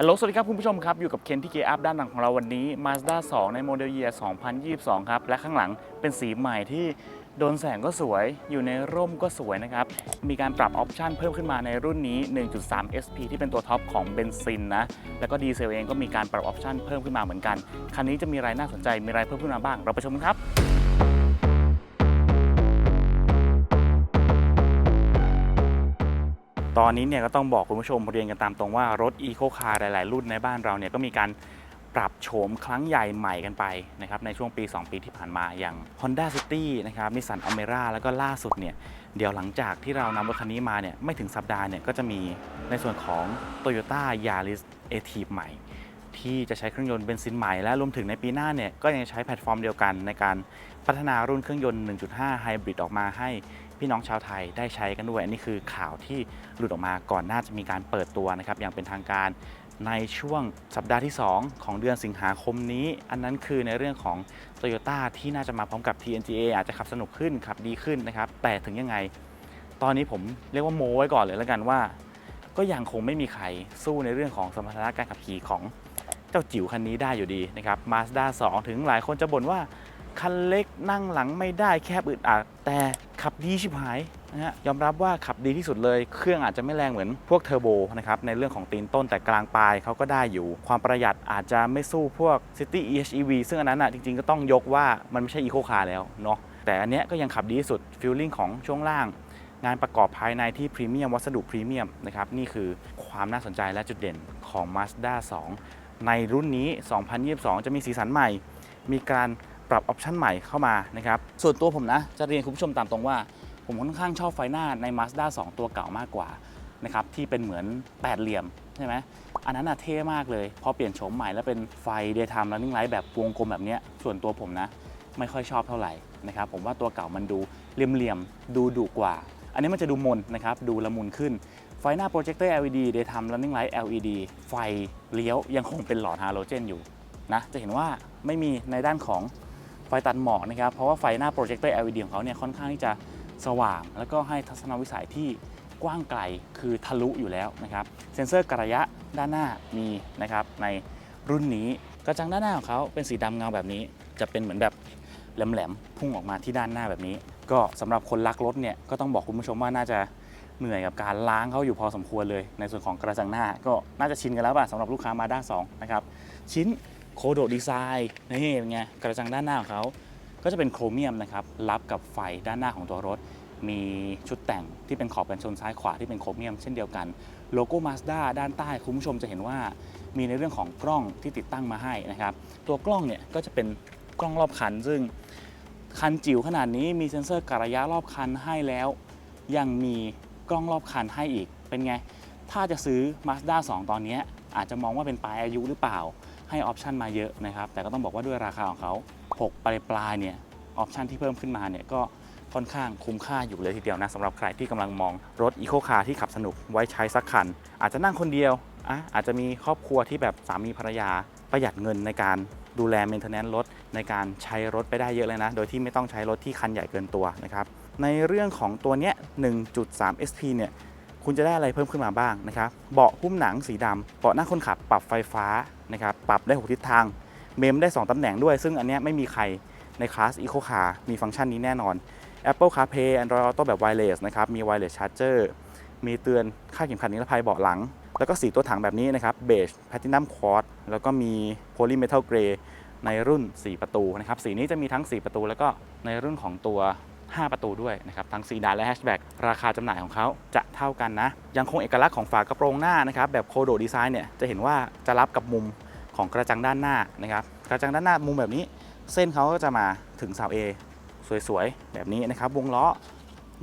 ฮัลโหลสวัสดีครับคุณผู้ชมครับ อยู่กับเคนที่เกอัพด้านหลังของเราวันนี้ Mazda 2 ในโมเดลเยียร์2022 ครับ และข้างหลังเป็นสีใหม่ที่โดนแสงก็สวย อยู่ในร่มก็สวยนะครับ มีการปรับออปชันเพิ่มขึ้นมาในรุ่นนี้ 1.3 SP ที่เป็นตัวท็อปของเบนซินนะ แล้วก็ดีเซลเองก็มีการปรับออปชันเพิ่มขึ้นมาเหมือนกัน คันนี้จะมีอะไรน่าสนใจ มีอะไรเพิ่มขึ้นมาบ้าง เราไปชมกันครับ ตอนนี้เนี่ยก็ต้องบอกคุณผู้ชมเรียนกันตามตรงว่ารถ Eco Car หลาย ๆ รุ่นในบ้านเราเนี่ยก็มีการปรับโฉมครั้งใหญ่ใหม่กันไปนะครับในช่วงปี 2 ปีที่ผ่านมาอย่าง Honda City นะครับ Nissan Almera แล้วก็ล่าสุดเนี่ยเดี๋ยวหลังจากที่เรานำรถคันนี้มาเนี่ยไม่ถึงสัปดาห์เนี่ยก็จะมีในส่วนของ Toyota Yaris a t i v ใหม่ ที่จะใช้เครื่องยนต์เบนซินใหม่และรวมถึงในปีหน้าเนี่ยก็ยังใช้แพลตฟอร์มเดียวกันในการพัฒนารุ่นเครื่องยนต์ 1.5 ไฮบริดออกมาให้ พี่น้องชาวไทยได้ใช้กันด้วย อันนี้คือข่าวที่หลุดออกมาก่อนหน้าจะมีการเปิดตัวนะครับอย่างเป็นทางการในช่วงสัปดาห์ที่ 2 ของเดือนสิงหาคมนี้ อันนั้นคือในเรื่องของ Toyota ที่น่าจะมาพร้อมกับ TNGA อาจจะขับสนุกขึ้นขับดีขึ้นนะครับแต่ถึงยังไง ตอนนี้ผมเรียกว่าโมไว้ก่อนเลยแล้วกันว่า ก็ยังคงไม่มีใครสู้ในเรื่องของสมรรถนะการขับขี่ของเจ้าจิ๋วคันนี้ได้อยู่ดีนะครับ Mazda 2 ถึงหลายคนจะบ่นว่า คันเล็กนั่งหลังไม่ได้แคบอึดอัดแต่ขับดีชิบหายนะฮะยอมรับว่าขับดีที่สุดเลย เครื่องอาจจะไม่แรงเหมือนพวกเทอร์โบนะครับในเรื่องของตีนต้นแต่กลางปลายเขาก็ได้อยู่ ความประหยัดอาจจะไม่สู้พวก City EHEV ซึ่งอันนั้นอะจริง ๆ ก็ต้องยกว่ามันไม่ใช่ Eco Car แล้วเนาะแต่อันเนี้ยก็ยังขับดีที่สุดฟีลลิ่งของช่วงล่าง งานประกอบภายในที่พรีเมียมวัสดุพรีเมียมนะครับนี่คือความน่าสนใจและจุดเด่นของ Mazda 2 ในรุ่นนี้ 2022 จะมีสีสันใหม่ มีการ ปรับออปชันใหม่เข้ามานะครับส่วนตัวผมนะจะเรียนคุณผู้ชมตามตรงว่า ผมค่อนข้างชอบไฟหน้าใน Mazda 2 ตัวเก่ามากกว่านะครับที่เป็นเหมือนแปดเหลี่ยมใช่ไหมอันนั้นอะเท่มากเลย พอเปลี่ยนโฉมใหม่แล้วเป็นไฟ daytime running light แบบวงกลมแบบเนี้ยส่วนตัวผมนะไม่ค่อยชอบเท่าไหร่นะครับผมว่าตัวเก่ามันดูเหลี่ยมๆดูดุกว่า อันนี้มันจะดูมนนะครับดูละมุนขึ้นไฟหน้าโปรเจคเตอร์ LED daytime running light LED ไฟเลี้ยวยังคงเป็นหลอดฮาโลเจนอยู่นะจะเห็นว่าไม่มีในด้านของ ไฟตัดหมอกนะครับ เพราะว่าไฟหน้าโปรเจคเตอร์ LED ของเขาเนี่ยค่อนข้างที่จะสว่าง แล้วก็ให้ทัศนวิสัยที่กว้างไกลคือทะลุอยู่แล้วนะครับ เซ็นเซอร์กระยะด้านหน้ามีนะครับในรุ่นนี้กระจังด้านหน้าของเขาเป็นสีดำเงาแบบนี้ จะเป็นเหมือนแบบแหลมๆพุ่งออกมาที่ด้านหน้าแบบนี้ ก็สำหรับคนรักรถเนี่ยก็ต้องบอกคุณผู้ชมว่าน่าจะเหนื่อยกับการล้างเขาอยู่พอสมควรเลย ในส่วนของกระจังหน้า ก็น่าจะชินกันแล้วป่ะสำหรับลูกค้ามาด้า2นะครับชิ้น โคโดดีไซน์นี่เป็นไงกระจังด้านหน้าของเขาก็จะเป็นโครเมียมนะครับรับกับไฟด้านหน้าของตัวรถ มีชุดแต่งที่เป็นขอบกันชนซ้ายขวาที่เป็นโครเมียมเช่นเดียวกันโลโก้ Mazda ด้านใต้คุณผู้ชมจะเห็นว่ามีในเรื่องของกล้องที่ติดตั้งมาให้นะครับ ตัวกล้องเนี่ยก็จะเป็นกล้องรอบคัน ซึ่งคันจิ๋วขนาดนี้มีเซ็นเซอร์กระยะรอบคันให้แล้ว ยังมีกล้องรอบคันให้อีกเป็นไง ถ้าจะซื้อ Mazda 2 ตอนนี้อาจจะมองว่าเป็นปลายอายุหรือเปล่า ให้ออปชันมาเยอะนะครับ แต่ก็ต้องบอกว่าด้วยราคาของเขา6ปลายปลายๆเนี่ยออปชันที่เพิ่มขึ้นมาเนี่ยก็ค่อนข้างคุ้มค่าอยู่เลยทีเดียวนะสำหรับใครที่กำลังมองรถ Eco Car ที่ขับสนุกไว้ใช้สักคัน อาจจะนั่งคนเดียวอะอาจจะมีครอบครัวที่แบบสามีภรรยาประหยัดเงินในการดูแลเมนเทนแนนซ์รถในการใช้รถไปได้เยอะเลยนะ โดยที่ไม่ต้องใช้รถที่คันใหญ่เกินตัวนะครับ ในเรื่องของตัวเนี้ย 1.3 SP เนี่ย คุณจะได้อะไรเพิ่มขึ้นมาบ้างนะครับ เบาะหุ้มหนังสีดำเบาะหน้าคนขับปรับไฟฟ้านะครับ ปรับได้ 6 ทิศทาง เมมได้ 2ตำแหน่งด้วย ซึ่งอันนี้ไม่มีใครในคลาส Eco Car มีฟังก์ชันนี้แน่นอน Apple CarPlay Android Auto แบบ Wireless นะครับ มี Wireless Charger มีเตือนค่าเข็มขัดนิรภัยเบาะหลัง แล้วก็สีตัวถังแบบนี้นะครับ Beige Platinum Quartz แล้วก็มี Poly Metal Gray ในรุ่น 4 ประตูนะครับ สีนี้จะมีทั้ง 4 ประตู แล้วก็ในรุ่นของตัว 5 ประตูด้วยนะครับทั้งซีดานและแฮชแบ็กราคาจำหน่ายของเขาจะเท่ากันนะ ยังคงเอกลักษณ์ของฝากระโปรงหน้านะครับแบบโคโดดีไซน์เนี่ยจะเห็นว่าจะรับกับมุมของกระจังด้านหน้านะครับกระจังด้านหน้ามุมแบบนี้ เส้นเขาก็จะมาถึงเสา A สวยๆ แบบนี้นะครับ วงล้อ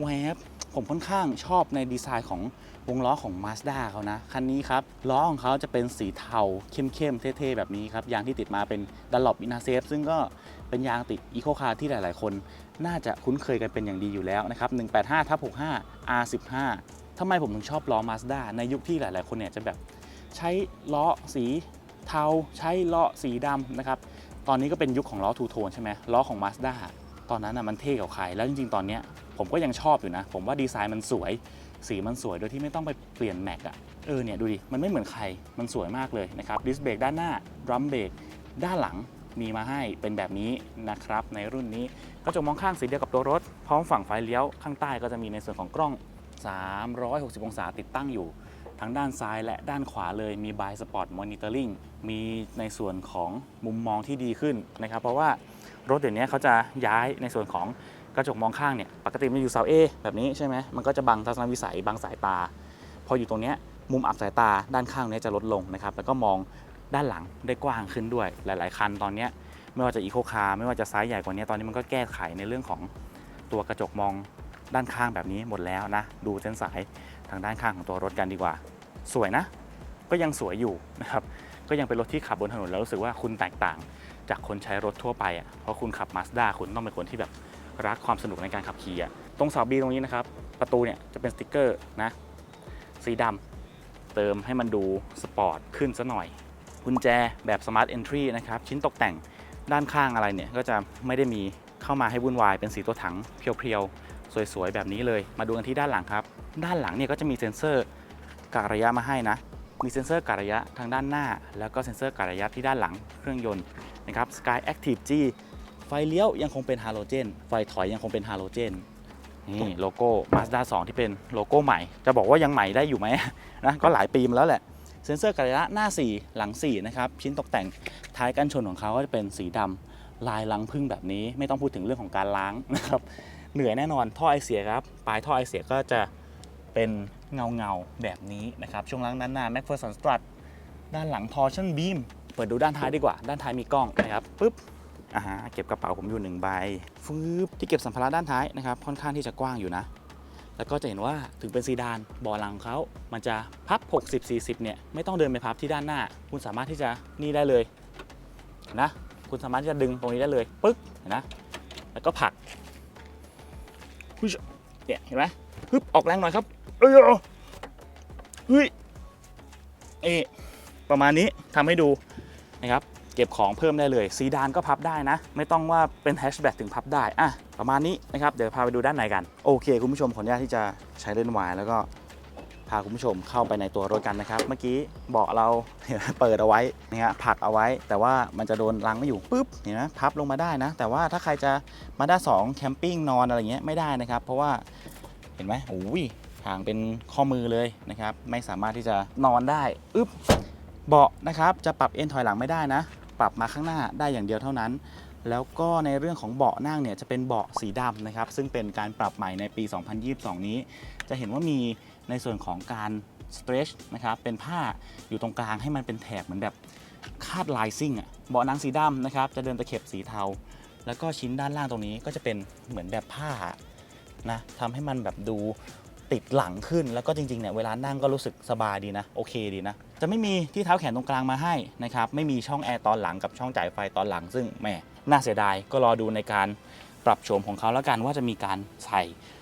แวบผมค่อนข้างชอบในดีไซน์ของวงล้อของ Mazda เขานะ คันนี้ครับ ล้อของเขาจะเป็นสีเทาเข้มๆ เท่ๆ แบบนี้ครับ ยางที่ติดมาเป็นดัลล็อ p อินาเซฟซึ่งก็ เป็นยางติดอีโคคาร์ที่หลาย ๆ คน น่าจะคุ้นเคยกันเป็นอย่างดีอยู่แล้วนะครับ 185ทับ65 R15 ทำไมผมถึงชอบล้อ Mazda ในยุคที่หลาย ๆ คนเนี่ยจะแบบใช้ล้อสีเทาใช้ล้อสีดำนะครับ ตอนนี้ก็เป็นยุคของล้อทูโทนใช่ไหมล้อของ Mazda ตอนนั้นนะมันเท่กับใคร แล้วจริง ๆ ตอนเนี้ยผมก็ยังชอบอยู่นะ ผมว่าดีไซน์มันสวย สีมันสวยโดยที่ไม่ต้องไปเปลี่ยนแม็กอะเออเนี่ยดูดิ มันไม่เหมือนใคร มันสวยมากเลยนะครับ ดิสเบรกด้านหน้า ดรัมเบรกด้านหลัง มีมาให้เป็นแบบนี้นะครับในรุ่นนี้กระจกมองข้างสีเดียวกับตัวรถ พร้อมฝั่งไฟเลี้ยวข้างใต้ก็จะมีในส่วนของกล้อง 360 องศาติดตั้งอยู่ ทั้งด้านซ้ายและด้านขวาเลยมี by spot monitoring มีในส่วนของมุมมองที่ดีขึ้นนะครับ เพราะว่ารถเดี๋ยวนี้เขาจะย้ายในส่วนของกระจกมองข้างเนี่ยปกติมันอยู่เสา A แบบนี้ใช่ไหมมันก็จะบังทัศนวิสัยบังสายตา พออยู่ตรงเนี้ยมุมอับสายตาด้านข้างนี้จะลดลงนะครับ แล้วก็มอง ด้านหลังได้กว้างขึ้นด้วยหลาย ๆ คันตอนนี้ไม่ว่าจะอีโคคาร์ไม่ว่าจะไซส์ใหญ่กว่านี้ตอนนี้มันก็แก้ไขในเรื่องของตัวกระจกมองด้านข้างแบบนี้หมดแล้วนะ ดูเส้นสายทางด้านข้างของตัวรถกันดีกว่า สวยนะ ก็ยังสวยอยู่นะครับก็ยังเป็นรถที่ขับบนถนนแล้วรู้สึกว่าคุณแตกต่าง จากคนใช้รถทั่วไปอะเพราะคุณขับ Mazda คุณต้องเป็นคนที่แบบรักความสนุกในการขับขี่อะตรงเสาบีตรงนี้นะครับประตูเนี่ยจะเป็นสติกเกอร์นะสีดำเติมให้มันดูสปอร์ตขึ้นซะหน่อย กุญแจแบบ Smart Entry นะครับ ชิ้นตกแต่งด้านข้างอะไรเนี่ย ก็จะไม่ได้มีเข้ามาให้วุ่นวายเป็นสีตัวถังเพียวๆ สวยๆ แบบนี้เลย มาดูกันที่ด้านหลังครับ ด้านหลังเนี่ยก็จะมีเซ็นเซอร์กะระยะมาให้นะ มีเซ็นเซอร์กะระยะทางด้านหน้า แล้วก็เซ็นเซอร์กะระยะที่ด้านหลังเครื่องยนต์นะครับ Sky Active G ไฟเลี้ยวยังคงเป็นฮาโลเจน ไฟถอยยังคงเป็นฮาโลเจนนี่โลโก้ Mazda 2 ที่เป็นโลโก้ใหม่ จะบอกว่ายังใหม่ได้อยู่ไหมนะ ก็หลายปีมาแล้วแหละ เซ็นเซอร์กะระยะหน้า 4 หลัง4นะครับชิ้นตกแต่งท้ายกันชนของเขาก็จะเป็นสีดำลายลังพึ่งแบบนี้ ไม่ต้องพูดถึงเรื่องของการล้างนะครับเหนื่อยแน่นอนท่อไอเสียครับปลายท่อไอเสียก็จะเป็นเงาเงาแบบนี้นะครับช่วงล่างด้านหน้า MacPherson Strut ด้านหลัง Torsion Beam เปิดดูด้านท้ายดีกว่า ด้านท้ายมีกล้องนะครับปึ๊บอ่าฮะเก็บกระเป๋าผมอยู่หนึ่งใบฟืบที่เก็บสัมภาระด้านท้ายนะครับค่อนข้างที่จะกว้างอยู่นะ แล้วก็จะเห็นว่าถึงเป็นซีดานบาะหลังเขามันจะพับ 60 40 เนี่ยไม่ต้องเดินไปพับที่ด้านหน้า คุณสามารถที่จะนี่ได้เลยนะคุณสามารถที่จะดึงตรงนี้ได้เลยปึ๊กเห็นนะแล้วก็ผลักเนี่ยเห็นไหมฮึบออกแรงหน่อยครับเอ้ยเฮ้ยเอประมาณนี้ทำให้ดูนะครับ เก็บของเพิ่มได้เลยซีดานก็พับได้นะ ไม่ต้องว่าเป็นแฮชแบ็กถึงพับได้อะประมาณนี้นะครับ เดี๋ยวพาไปดูด้านในกัน โอเค คุณผู้ชมขออนุญาตที่จะใช้เล่นวายแล้วก็พาคุณผู้ชมเข้าไปในตัวรถกันนะครับ เมื่อกี้เบาะเราเปิดเอาไว้นะฮะผักเอาไว้ แต่ว่ามันจะโดนลังไม่อยู่ปุ๊บเห็นไหมพับลงมาได้นะ แต่ว่าถ้าใครจะมาด้าสองแคมปิ้งนอนอะไรเงี้ยไม่ได้นะครับ เพราะว่าเห็นไหมโอ้ยห่างเป็นข้อมือเลยนะครับ ไม่สามารถที่จะนอนได้อึ๊บเบาะนะครับจะปรับเอ็นถอยหลังไม่ได้นะ ปรับมาข้างหน้าได้อย่างเดียวเท่านั้น แล้วก็ในเรื่องของเบาะนั่งเนี่ยจะเป็นเบาะสีดำนะครับ ซึ่งเป็นการปรับใหม่ในปี 2022 นี้ จะเห็นว่ามีในส่วนของการ stretch นะครับเป็นผ้าอยู่ตรงกลางให้มันเป็นแถบเหมือนแบบคาดลายซิ่งอะเบาะหนังสีดำนะครับ จะเดินตะเข็บสีเทา แล้วก็ชิ้นด้านล่างตรงนี้ก็จะเป็นเหมือนแบบผ้านะทำให้มันแบบดู ติดหลังขึ้นแล้วก็จริงๆเนี่ยเวลานั่งก็รู้สึกสบายดีนะโอเคดีนะ จะไม่มีที่เท้าแขนตรงกลางมาให้นะครับไม่มีช่องแอร์ตอนหลังกับช่องจ่ายไฟตอนหลังซึ่งแหมน่าเสียดายก็รอดูในการปรับโฉมของเขาแล้วกันว่าจะมีการใส่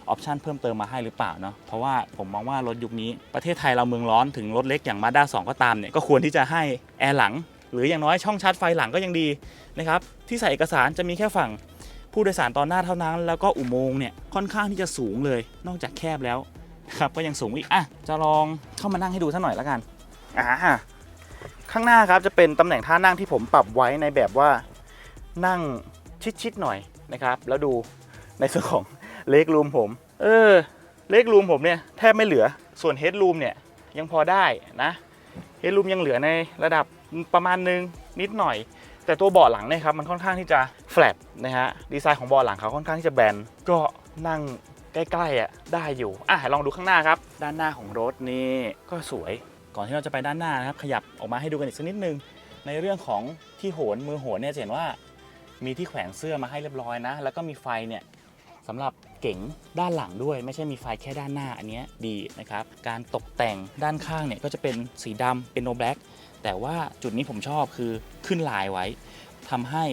ออปชันเพิ่มเติมมาให้หรือเปล่าเนาะเพราะว่าผมมองว่ารถยุคนี้ประเทศไทยเราเมืองร้อนถึงรถเล็กอย่างมาด้า2ก็ตามเนี่ยก็ควรที่จะให้แอร์หลัง หรืออย่างน้อยช่องชาร์จไฟหลังก็ยังดีนะครับที่ใส่เอกสารจะมีแค่ฝั่งผู้โดยสารตอนหน้าเท่านั้น แล้วก็อุโมงค์เนี่ยค่อนข้างที่จะสูงเลย นอกจากแคบแล้ว ครับก็ยังสูงอีกอะจะลองเข้ามานั่งให้ดูสักหน่อยแล้วกันอ่าข้างหน้าครับจะเป็นตำแหน่งท่านั่งที่ผมปรับไว้ในแบบว่านั่งชิดๆหน่อยนะครับ แล้วดูในส่วนของเลกรูมผม เออเลกรูมผมเนี่ยแทบไม่เหลือส่วนเฮดรูมเนี่ยยังพอได้นะเฮดรูมยังเหลือในระดับประมาณนึงนิดหน่อย แต่ตัวเบาะหลังเนี่ยครับมันค่อนข้างที่จะแฟลตนะฮะดีไซน์ของเบาะหลังเขาค่อนข้างที่จะแบนก็นั่ง ใกล้ๆอะได้อยู่อะลองดูข้างหน้าครับ ด้านหน้าของรถนี่ก็สวยก่อนที่เราจะไปด้านหน้านะครับ ขยับออกมาให้ดูกันอีกสักนิดนึง ในเรื่องของที่โหนมือโหนเนี่ยจะเห็นว่ามีที่แขวนเสื้อมาให้เรียบร้อยนะ แล้วก็มีไฟเนี่ยสำหรับเก๋งด้านหลังด้วย ไม่ใช่มีไฟแค่ด้านหน้าอันเนี้ยดีนะครับ การตกแต่งด้านข้างเนี่ยก็จะเป็นสีดำเป็นโนแบล็กแต่ว่าจุดนี้ผมชอบคือขึ้นลายไว้ทำให้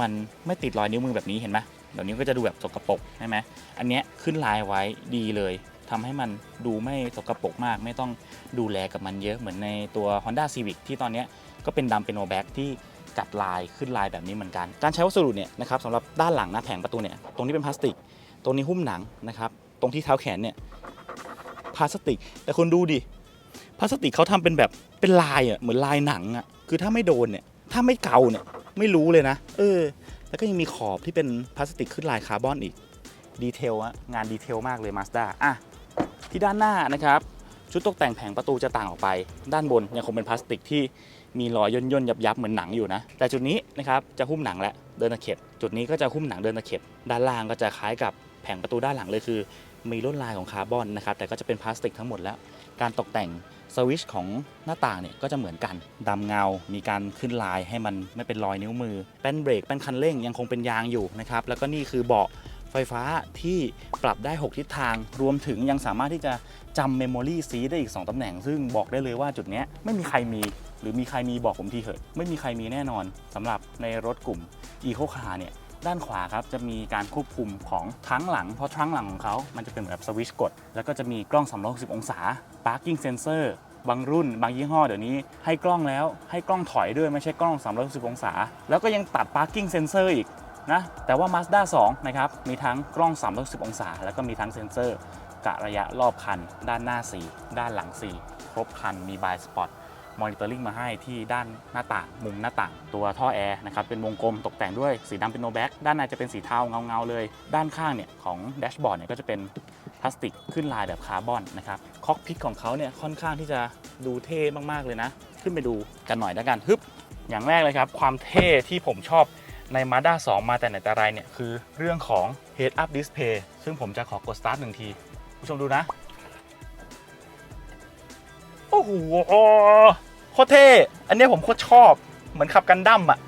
มันไม่ติดรอยนิ้วมือแบบนี้เห็นไหม เดี๋ยวนี้ก็จะดูแบบสกปรกใช่ไหมอันเนี้ยขึ้นลายไว้ดีเลยทำให้มันดูไม่สกปรกมาก ไม่ต้องดูแลกับมันเยอะเหมือนในตัว Honda Civic ที่ตอนเนี้ยก็เป็นดำเป็นโนแบ็กที่กัดลายขึ้นลายแบบนี้เหมือนกัน การใช้วัสดุเนี่ยนะครับสำหรับด้านหลังหนะแผงประตูเนี่ยตรงนี้เป็นพลาสติก ตรงนี้หุ้มหนังนะครับตรงที่เท้าแขนเนี่ยพลาสติก แต่คุณดูดิพลาสติกเขาทำเป็นแบบเป็นลายอะเหมือนลายหนังอะคือถ้าไม่โดนเนี่ยถ้าไม่เกาเนี่ยไม่รู้เลยนะ เออ แล้วก็ยังมีขอบที่เป็นพลาสติกขึ้นลายคาร์บอนอีก ดีเทลอะงานดีเทลมากเลยมาสด้าอะ ที่ด้านหน้านะครับ ชุดตกแต่งแผงประตูจะต่างออกไป ด้านบนยังคงเป็นพลาสติกที่มีรอยย่นย่นยับยับๆเหมือนหนังอยู่นะ แต่จุดนี้นะครับจะหุ้มหนังและเดินตะเข็บ จุดนี้ก็จะหุ้มหนังเดินตะเข็บ ด้านล่างก็จะคล้ายกับแผงประตูด้านหลังเลยคือ มีลวดลายของคาร์บอนนะครับ แต่ก็จะเป็นพลาสติกทั้งหมดแล้ว การตกแต่ง สวิชของหน้าต่างเนี่ยก็จะเหมือนกันดำเงา มีการขึ้นลายให้มันไม่เป็นรอยนิ้วมือ แป้นเบรก แป้นคันเร่งยังคงเป็นยางอยู่นะครับ แล้วก็นี่คือเบาะไฟฟ้าที่ปรับได้ 6 ทิศทาง รวมถึงยังสามารถที่จะจำเมมโมรี่ซีได้อีก 2ตำแหน่ง ซึ่งบอกได้เลยว่าจุดนี้ไม่มีใครมี หรือมีใครมีบอกผมทีเถอะ ไม่มีใครมีแน่นอนสำหรับในรถกลุ่ม e c o Car เนี่ย ด้านขวาครับจะมีการควบคุมของทั้งหลัง เพราะทั้งหลังของเขามันจะเป็นแบบสวิชกด แล้วก็จะมีกล้อง 360 องศา parking sensor บางรุ่น บางยี่ห้อเดี๋ยวนี้ให้กล้องแล้วให้กล้องถอยด้วยไม่ใช่กล้อง 360 องศา แล้วก็ยังตัด parking sensor อีกนะแต่ว่า Mazda 2 นะครับ มีทั้งกล้อง 360 องศา แล้วก็มีทั้งเซ็นเซอร์กะระยะรอบคัน ด้านหน้า 4 ด้านหลัง 4 ครบคันมีบายสปอต มอนิเตอร์ลิงมาให้ที่ด้านหน้าต่าง มุมหน้าต่าง ตัวท่อแอร์นะครับเป็นวงกลมตกแต่งด้วยสีดำเป็นโนแบ็กด้านในจะเป็นสีเทาเงาๆเลย ด้านข้างเนี่ยของแดชบอร์ดเนี่ยก็จะเป็นพลาสติกขึ้นลายแบบคาร์บอนนะครับคอกพิทของเขาเนี่ยค่อนข้างที่จะดูเท่มากๆเลยนะ ขึ้นไปดูกันหน่อยแล้วกันฮึบอย่างแรกเลยครับ ความเท่ที่ผมชอบใน Mazda 2 มาแต่ไหนแต่ไรเนี่ย คือเรื่องของ Head Up Display ซึ่งผมจะขอกด Start หนึ่งที ผู้ชมดูนะ โอ้โห ตรเท่ อันนี้ผมโคตรชอบ เหมือนขับกันดั้มอะ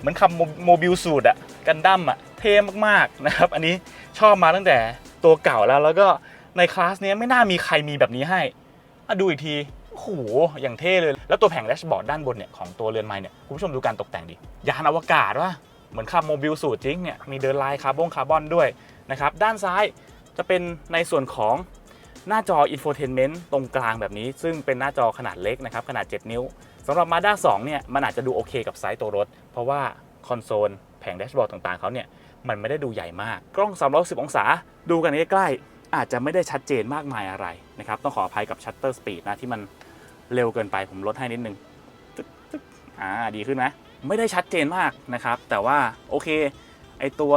เหมือนขับโมบิลสูตรอะ กันดั้มอะ เท่มากๆนะครับ อันนี้ชอบมาตั้งแต่ตัวเก่าแล้ว แล้วก็ในคลาสนี้ไม่น่ามีใครมีแบบนี้ให้อะดูอีกที โอ้โห อย่างเท่เลย แล้วตัวแผงแดชบอร์ดด้านบนเนี่ยของตัวเรือนไม้เนี่ย คุณผู้ชมดูการตกแต่งดิ ยานอวกาศวะเหมือนขับโมบิลสูตรจริงเนี่ย มีเดินลายคาร์บอนคาร์บอนด้วยนะครับ ด้านซ้ายจะเป็นในส่วนของ หน้าจอ Infotainment ตรงกลางแบบนี้ ซึ่งเป็นหน้าจอขนาดเล็กนะครับ ขนาด 7 นิ้วสำหรับ Mazda 2 เนี่ย มันอาจจะดูโอเคกับไซส์ตัวรถ เพราะว่าคอนโซลแผงแดชบอร์ดต่างๆเขาเนี่ย มันไม่ได้ดูใหญ่มาก กล้อง310องศา ดูกันใกล้ๆอาจจะไม่ได้ชัดเจนมากมายอะไรนะครับ ต้องขออภัยกับชัตเตอร์สปีดนะที่มันเร็วเกินไปผมลดให้นิดนึงอ่าดีขึ้นไหมไม่ได้ชัดเจนมากนะครับ แต่ว่าโอเคไอตัว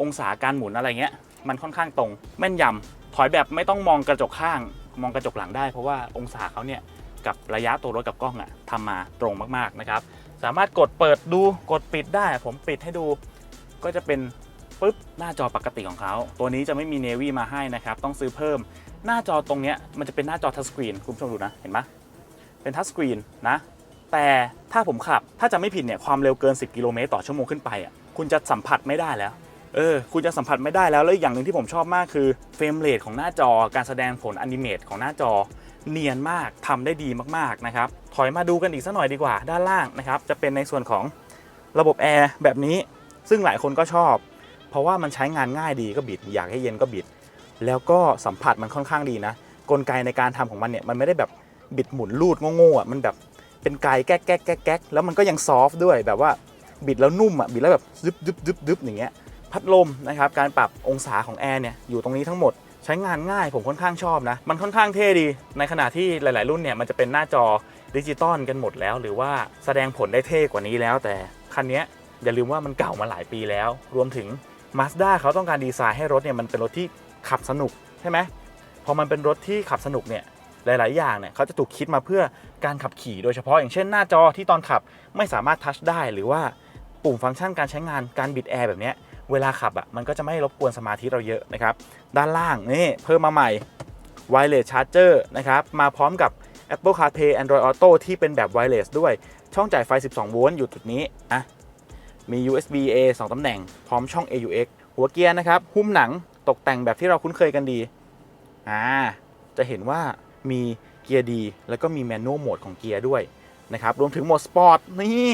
องศาการหมุนอะไรเงี้ยมันค่อนข้างตรงแม่นยำ ถอยแบบไม่ต้องมองกระจกข้าง มองกระจกหลังได้เพราะว่าองศาเขาเนี่ยกับระยะตัวรถกับกล้องอะทำมาตรงมากๆนะครับ สามารถกดเปิดดูกดปิดได้ ผมปิดให้ดูก็จะเป็นปุ๊บหน้าจอปกติของเขา ตัวนี้จะไม่มีเนวี่มาให้นะครับ ต้องซื้อเพิ่ม หน้าจอตรงเนี้ยมันจะเป็นหน้าจอทัชสกรีนคุณผู้ชมดูนะ เห็นไหมเป็นทัชสกรีนนะ แต่ถ้าผมขับ ถ้าจะไม่ผิดเนี่ยความเร็วเกิน 10 กิโลเมตรต่อชั่วโมงขึ้นไปอะคุณจะสัมผัสไม่ได้แล้ว เออคุณจะสัมผัสไม่ได้แล้ว แล้วอีกอย่างหนึ่งที่ผมชอบมากคือเฟรมเรทของหน้าจอการแสดงผลอนิเมตของหน้าจอเนียนมากทำได้ดีมากๆนะครับ ถอยมาดูกันอีกสักหน่อยดีกว่า ด้านล่างนะครับ จะเป็นในส่วนของระบบแอร์แบบนี้ ซึ่งหลายคนก็ชอบ เพราะว่ามันใช้งานง่ายดีก็บิด อยากให้เย็นก็บิด แล้วก็สัมผัสมันค่อนข้างดีนะ กลไกในการทำของมันเนี่ยมันไม่ได้แบบบิดหมุนลูดโง่ๆอะมันแบบเป็นไกแก๊กแก๊กแก๊กแก๊กแล้วมันก็ยังซอฟต์ด้วยแบบว่าบิดแล้วนุ่มอะบิดแล้วแบบดึบดึบดึบดึบอย่างเงี้ย พัดลมนะครับการปรับองศาของแอร์เนี่ยอยู่ตรงนี้ทั้งหมดใช้งานง่ายผมค่อนข้างชอบนะ มันค่อนข้างเท่ดี ในขณะที่หลาย ๆ รุ่นเนี่ยมันจะเป็นหน้าจอดิจิตอลกันหมดแล้ว หรือว่าแสดงผลได้เท่กว่านี้แล้ว แต่คันนี้อย่าลืมว่ามันเก่ามาหลายปีแล้ว รวมถึง Mazda เขาต้องการดีไซน์ให้รถเนี่ยมันเป็นรถที่ขับสนุกใช่ไหมพอมันเป็นรถที่ขับสนุกเนี่ยหลาย ๆ อย่างเนี่ยเขาจะถูกคิดมาเพื่อการขับขี่โดยเฉพาะอย่างเช่นหน้าจอที่ตอนขับไม่สามารถทัชได้หรือว่าปุ่มฟังก์ชันการใช้งานการบิดแอร์แบบเนี้ย เวลาขับอะมันก็จะไม่รบกวนสมาธิเราเยอะนะครับ ด้านล่างนี่เพิ่มมาใหม่ Wireless Charger นะครับมาพร้อมกับ Apple CarPlay Android Auto ที่เป็นแบบ Wireless ด้วย ช่องจ่ายไฟ 12 โวลต์อยู่จุดนี้อะมี USB A 2ตำแหน่ง พร้อมช่อง AUX หัวเกียร์นะครับ หุ้มหนังตกแต่งแบบที่เราคุ้นเคยกันดีอ่าจะเห็นว่ามีเกียร์ดี แล้วก็มีแมนนวลโหมดของเกียร์ด้วยนะครับ รวมถึงโหมดสปอร์ตนี่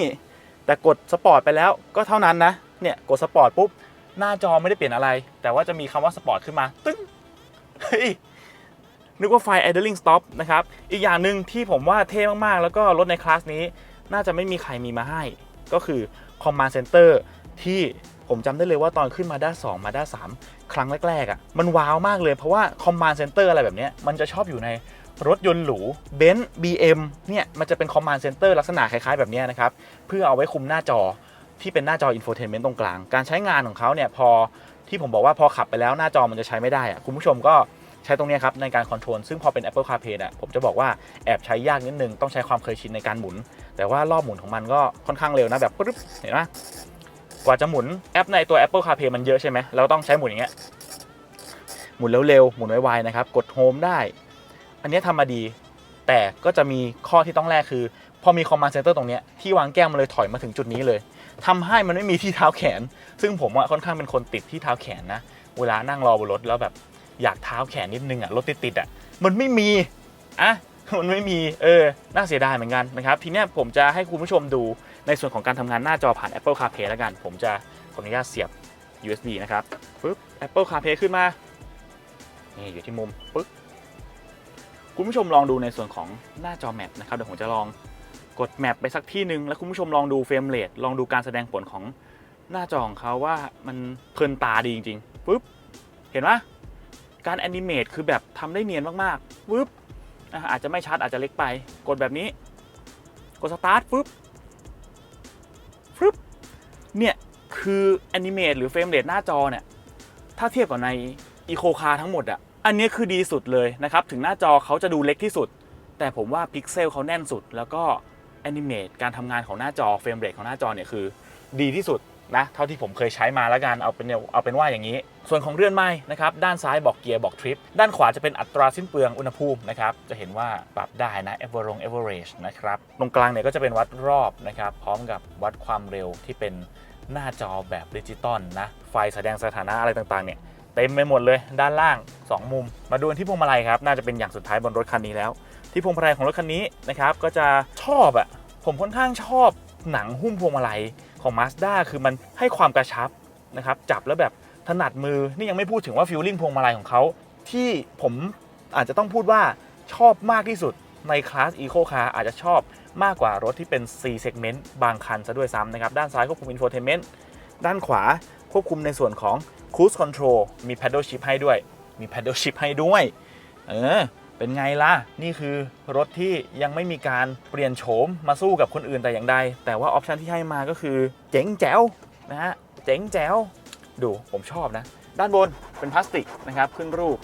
แต่กดสปอร์ตไปแล้วก็เท่านั้นนะ เนี่ยกดสปอร์ตปุ๊บหน้าจอไม่ได้เปลี่ยนอะไร แต่ว่าจะมีคำว่าสปอร์ตขึ้นมา ตึ้งเฮ้ยนึกว่าไฟ idling stop นะครับ อีกอย่างหนึ่งที่ผมว่าเท่มาก ๆ แล้วก็รถในคลาสนี้ น่าจะไม่มีใครมีมาให้ ก็คือ command center ที่ผมจำได้เลยว่าตอนขึ้นมาด้า2มาด้า3 ครั้งแรก ๆอะ มันว้าวมากเลยเพราะว่า command center อะไรแบบเนี้ยมันจะชอบอยู่ในรถยนต์หรูเบนซ์บีเอ็มเนี่ย มันจะเป็นคอมมานด์เซ็นเตอร์ลักษณะคล้าย ๆ แบบนี้นะครับ เพื่อเอาไว้คุมหน้าจอ ที่เป็นหน้าจออินโฟเทนเมนต์ตรงกลาง การใช้งานของเขาเนี่ยพอที่ผมบอกว่าพอขับไปแล้วหน้าจอมันจะใช้ไม่ได้อะคุณผู้ชมก็ใช้ตรงนี้ครับในการคอนโทรลซึ่งพอเป็น Apple CarPlay เนี่ยผมจะบอกว่าแอบใช้ยากนิดนึง ต้องใช้ความเคยชินในการหมุน แต่ว่ารอบหมุนของมันก็ค่อนข้างเร็วนะแบบปึ๊บเห็นไหมกว่าจะหมุนแอปในตัว Apple CarPlay มันเยอะใช่ไหมเราต้องใช้หมุนอย่างเงี้ยหมุนเร็วๆหมุนไวๆนะครับกดโฮมได้ อันนี้ทำมาดี แต่ก็จะมีข้อที่ต้องแลกคือ พอมีคอมมานด์เซนเตอร์ตรงเนี้ยที่วางแก้วมันเลยถอยมาถึงจุดนี้เลย ทำให้มันไม่มีที่เท้าแขน ซึ่งผมอะค่อนข้างเป็นคนติดที่เท้าแขนนะ เวลานั่งรอบนรถแล้วแบบอยากเท้าแขนนิดนึงอะรถติดๆอะมันไม่มีอะมันไม่มีเออน่าเสียดายเหมือนกันนะครับ ทีนี้ผมจะให้คุณผู้ชมดูในส่วนของการทำงานหน้าจอผ่าน Apple CarPlay แล้วกัน ผมจะขออนุญาตเสียบ USB นะครับปึ๊บ Apple CarPlay ขึ้นมา นี่อยู่ที่มุมปึ๊บคุณผู้ชมลองดูในส่วนของหน้าจอแมปนะครับ เดี๋ยวผมจะลอง กดแมปไปสักที่หนึ่งแล้วคุณผู้ชมลองดูเฟรมเรทลองดูการแสดงผลของหน้าจอของเขาว่ามันเพลินตาดีจริงๆปุ๊บเห็นไหมการแอนิเมตคือแบบทำได้เนียนมากๆปุ๊บอะอาจจะไม่ชัดอาจจะเล็กไป กดแบบนี้ กดสตาร์ทปุ๊บปุ๊บเนี่ยคือแอนิเมตหรือเฟรมเรทหน้าจอเนี่ยถ้าเทียบกับในอีโคคาทั้งหมดอะอันนี้คือดีสุดเลยนะครับ ถึงหน้าจอเขาจะดูเล็กที่สุด แต่ผมว่าพิกเซลเขาแน่นสุดแล้วก็ แอนิเมตการทำงานของหน้าจอเฟรมเรทของหน้าจอเนี่ยคือ ดีที่สุดนะเท่าที่ผมเคยใช้มาแล้วกันเอาเป็นเอาเป็นว่าอย่างนี้ ส่วนของเรือนไม้นะครับด้านซ้ายบอกเกียร์บอกทริป ด้านขวาจะเป็นอัตราสิ้นเปลืองอุณหภูมินะครับจะเห็นว่าปรับได้นะ a v e r o n g average นะครับตรงกลางเนี่ยก็จะเป็นวัดรอบนะครับพร้อมกับวัดความเร็วที่เป็นหน้าจอแบบดิจิตอลนะไฟแสดงสถานะอะไรต่างๆเนี่ยเต็มไปหมดเลยด้านล่าง 2 มุม มาดูที่พวงมาลัยครับน่าจะเป็นอย่างสุดท้ายบนรถคันนี้แล้ว ที่พวงมาลัยของรถคันนี้นะครับก็จะชอบอะผมค่อนข้างชอบหนังหุ้มพวงมาลัยของ Mazda คือมันให้ความกระชับนะครับจับแล้วแบบถนัดมือนี่ยังไม่พูดถึงว่าฟิลลิ่งพวงมาลัยของเขาที่ผมอาจจะต้องพูดว่าชอบมากที่สุดในคลาส Eco Car อาจจะชอบมากกว่ารถที่เป็น C segment บางคันซะด้วยซ้ำนะครับ ด้านซ้ายควบคุม infotainment ด้านขวาควบคุมในส่วนของ Cruise Control มี Paddle Shift ให้ด้วย มี Paddle Shift ให้ด้วย เออ เป็นไงล่ะ นี่คือรถที่ยังไม่มีการเปลี่ยนโฉมมาสู้กับคนอื่นแต่อย่างใด แต่ว่าออปชันที่ให้มาก็คือ เจ๋งแจ๋วนะฮะ เจ๋งแจ๋ว ดูผมชอบนะ ด้านบนเป็นพลาสติกนะครับขึ้นรูป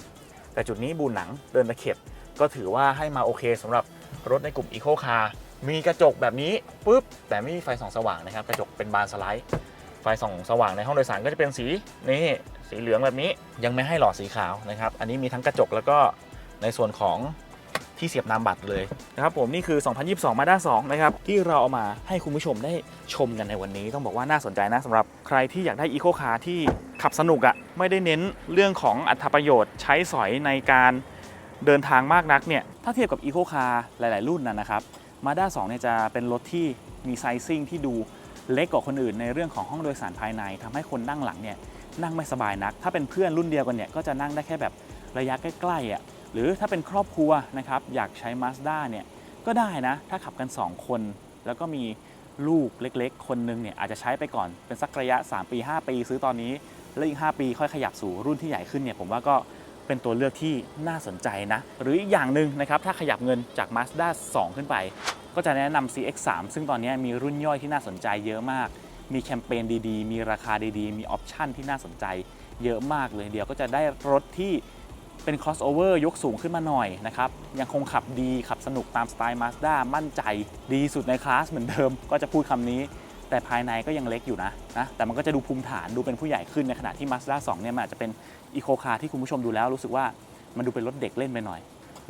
แต่จุดนี้บูนหนังเดินตะเข็บ ก็ถือว่าให้มาโอเคสำหรับรถในกลุ่ม Eco Car มีกระจกแบบนี้ปุ๊บ แต่ไม่มีไฟส่องสว่างนะครับ กระจกเป็นบานสไลด์ไฟส่องสว่างในห้องโดยสารก็จะเป็นสีนี่สีเหลืองแบบนี้ยังไม่ให้หลอดสีขาวนะครับ อันนี้มีทั้งกระจกแล้วก็ ในส่วนของที่เสียบนามบัตรเลยนะครับผมนี่คือ 2022มาด้า2นะครับ ที่เราเอามาให้คุณผู้ชมได้ชมกันในวันนี้ ต้องบอกว่าน่าสนใจนะสำหรับใครที่อยากได้อีโคคาร์ที่ขับสนุกอะ่ะไม่ได้เน้นเรื่องของอัตประโยชน์ใช้สอยในการเดินทางมากนักเนี่ย ถ้าเทียบกับอีโคคาร์หลาย ๆ รุ่นนะนะครับมาด้า2เนี่ยจะเป็นรถที่มีไซซิ่งที่ดูเล็กกว่าคนอื่นในเรื่องของห้องโดยสารภายในทำให้คนนั่งหลังเนี่ยนั่งไม่สบายนัก ถ้าเป็นเพื่อนรุ่นเดียวกันเนี่ยก็จะนั่งได้แค่แบบระยะใกล้ๆอะ หรือถ้าเป็นครอบครัวนะครับอยากใช้ Mazda เนี่ยก็ได้นะ ถ้าขับกัน 2 คน แล้วก็มีลูกเล็กๆ คนนึงเนี่ยอาจจะใช้ไปก่อนเป็นสักระยะ 3 ปี 5 ปี ซื้อตอนนี้ แล้วอีก 5 ปีค่อยขยับสู่รุ่นที่ใหญ่ขึ้นเนี่ยผมว่าก็เป็นตัวเลือกที่น่าสนใจนะ หรืออีกอย่างหนึ่งนะครับ ถ้าขยับเงินจาก Mazda 2 ขึ้นไป ก็จะแนะนำ CX3 ซึ่งตอนนี้มีรุ่นย่อยที่น่าสนใจเยอะมาก มีแคมเปญดีๆ มีราคาดีๆ มีออปชั่นที่น่าสนใจเยอะมากเลยเดียวก็จะได้รถที่ เป็น crossover ยกสูงขึ้นมาหน่อยนะครับ ยังคงขับดีขับสนุกตามสไตล์ Mazda มั่นใจดีสุดในคลาสเหมือนเดิม ก็จะพูดคำนี้ แต่ภายในก็ยังเล็กอยู่นะนะแต่มันก็จะดูภูมิฐานดูเป็นผู้ใหญ่ขึ้นในขณะที่ Mazda 2เนี่ยมันอาจจะเป็นอีโคคาร์ที่คุณผู้ชมดูแล้วรู้สึกว่ามันดูเป็นรถเด็กเล่นไปหน่อย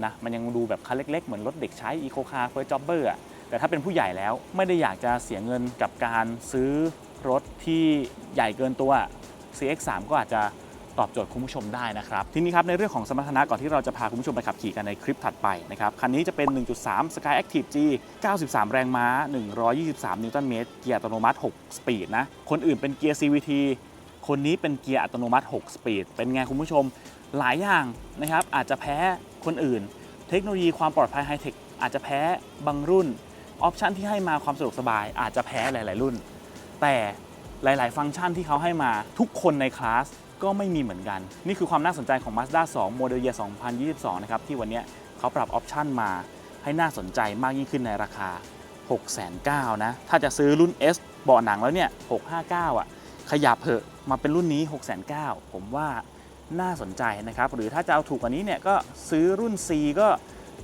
นะมันยังดูแบบคันเล็กๆ เหมือนรถเด็กใช้อีโคคาร์เฟอร์จ็อบเบอร์อะแต่ถ้าเป็นผู้ใหญ่แล้วไม่ได้อยากจะเสียเงินกับการซื้อรถที่ใหญ่เกินตัว CX3 ก็อาจจะ ตอบโจทย์คุณผู้ชมได้นะครับทีนี้ครับในเรื่องของสมรรถนะก่อนที่เราจะพาคุณผู้ชมไปขับขี่กันในคลิปถัดไปนะครับคันนี้จะเป็น 1.3 Sky Active G 93 แรงม้า 123 นิวตันเมตรเกียร์อัตโนมัติ 6 สปีดนะคนอื่นเป็นเกียร์ CVT คนนี้เป็นเกียร์อัตโนมัติ 6 สปีด เป็นไงคุณผู้ชมหลายอย่างนะครับอาจจะแพ้คนอื่น เทคโนโลยีความปลอดภัยไฮเทคอาจจะแพ้บางรุ่น ออปชันที่ให้มาความสะดวกสบาย อาจจะแพ้หลาย ๆ รุ่น แต่หลาย ๆ ฟังก์ชันที่เขาให้มาทุกคนในคลาส ก็ไม่มีเหมือนกัน นี่คือความน่าสนใจของ Mazda 2โมเดลเยียร์2022 นะครับ ที่วันนี้เขาปรับออปชันมาให้น่าสนใจมากยิ่งขึ้นในราคา6 9 0 0 0นะ ถ้าจะซื้อรุ่น S เบาะหนังแล้วเนี่ย 659 อะ ขยับเถอะมาเป็นรุ่นนี้6 9 0 0 0ผมว่าน่าสนใจนะครับ หรือถ้าจะเอาถูกกว่านี้เนี่ยก็ซื้อรุ่น C ก็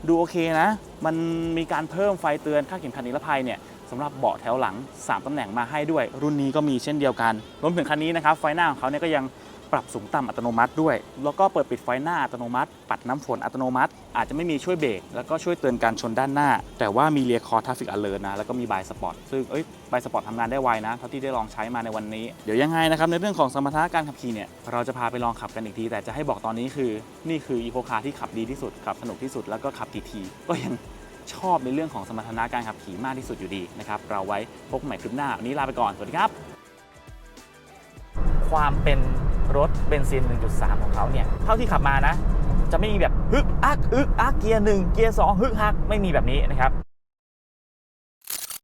ดูโอเคนะ มันมีการเพิ่มไฟเตือนค่าเข็มขัดนิรภัยเนี่ยสำหรับเบาะแถวหลัง 3ตำแหน่งมาให้ด้วย รุ่นนี้ก็มีเช่นเดียวกันรวมถึงคันนี้นะครับ ไฟหน้าของเขาเนี่ยก็ยัง ปรับสูงต่ำอัตโนมัติด้วย แล้วก็เปิดปิดไฟหน้าอัตโนมัติ ปัดน้ำฝนอัตโนมัติ อาจจะไม่มีช่วยเบรกแล้วก็ช่วยเตือนการชนด้านหน้า แต่ว่ามีเรียคอร์ทัฟฟิกอเลอร์นะแล้วก็มีบายสปอร์ตซึ่งเอ้ยบายสปอร์ตทำงานได้ไวนะเท่าที่ได้ลองใช้มาในวันนี้เดี๋ยวยังไงนะครับในเรื่องของสมรรถนะการขับขี่เนี่ยเราจะพาไปลองขับกันอีกที แต่จะให้บอกตอนนี้คือนี่คืออีโคคาร์ที่ขับดีที่สุดขับสนุกที่สุดแล้วก็ขับกี่ทีก็ยังชอบในเรื่องของสมรรถนะการขับขี่มากที่สุดอยู่ดีนะครับเราไว้พบใหม่คลิปหน้าวันนี้ลาไปก่อนสวัสดีครับ ความเป็น รถเบนซิน 1.3 ของเขาเนี่ย เท่าที่ขับมานะ จะไม่มีแบบฮึกอักอึกอักเกียร์หนึ่งเกียร์สองฮึกฮักไม่มีแบบนี้นะครับ